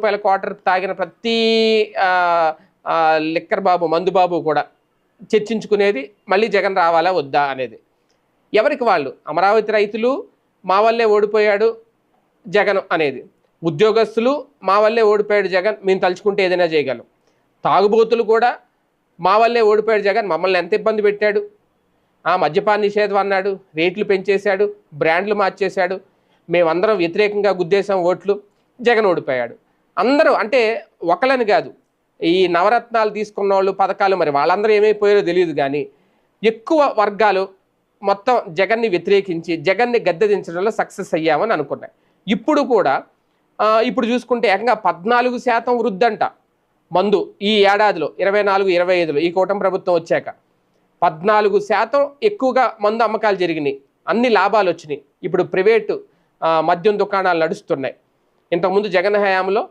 రూపాయల క్వార్టర్ తాగిన ప్రతి లిక్కర్ బాబు మందు బాబు కూడా చర్చించుకునేది మళ్ళీ జగన్ రావాలా వద్దా అనేది. ఎవరికి వాళ్ళు? అమరావతి రైతులు మా వల్లే ఓడిపోయాడు జగన్ అనేది. ఉద్యోగస్తులు మా వల్లే ఓడిపోయాడు జగన్ మేము తలుచుకుంటే ఏదైనా చేయగలం. తాగుబోతులు కూడా మా వల్లే ఓడిపోయాడు జగన్ మమ్మల్ని ఎంత ఇబ్బంది పెట్టాడు? ఆ మద్యపాన నిషేధం అన్నాడు రేట్లు పెంచేశాడు బ్రాండ్లు మార్చేశాడు మేమందరం వ్యతిరేకంగా గుద్దేశాం ఓట్లు జగన్ ఓడిపోయాడు. అందరూ అంటే ఒకళ్ళని కాదు. ఈ నవరత్నాలు తీసుకున్న వాళ్ళు పథకాలు మరి వాళ్ళందరూ ఏమైపోయారో తెలియదు కానీ ఎక్కువ వర్గాలు మొత్తం జగన్ని వ్యతిరేకించి జగన్ని గద్దెదించడంలో సక్సెస్ అయ్యామని అనుకున్నాయి. ఇప్పుడు కూడా ఇప్పుడు చూసుకుంటే ఏకంగా పద్నాలుగు శాతం వృద్ధంట మందు ఈ ఏడాదిలో ఇరవై నాలుగు ఇరవై ఐదులో ఈ కూటమి ప్రభుత్వం వచ్చాక. పద్నాలుగు శాతం ఎక్కువగా మందు అమ్మకాలు జరిగినాయి. అన్ని లాభాలు వచ్చినాయి. ఇప్పుడు ప్రైవేటు మద్యం దుకాణాలు నడుస్తున్నాయి. ఇంతకుముందు జగన్ హయాంలో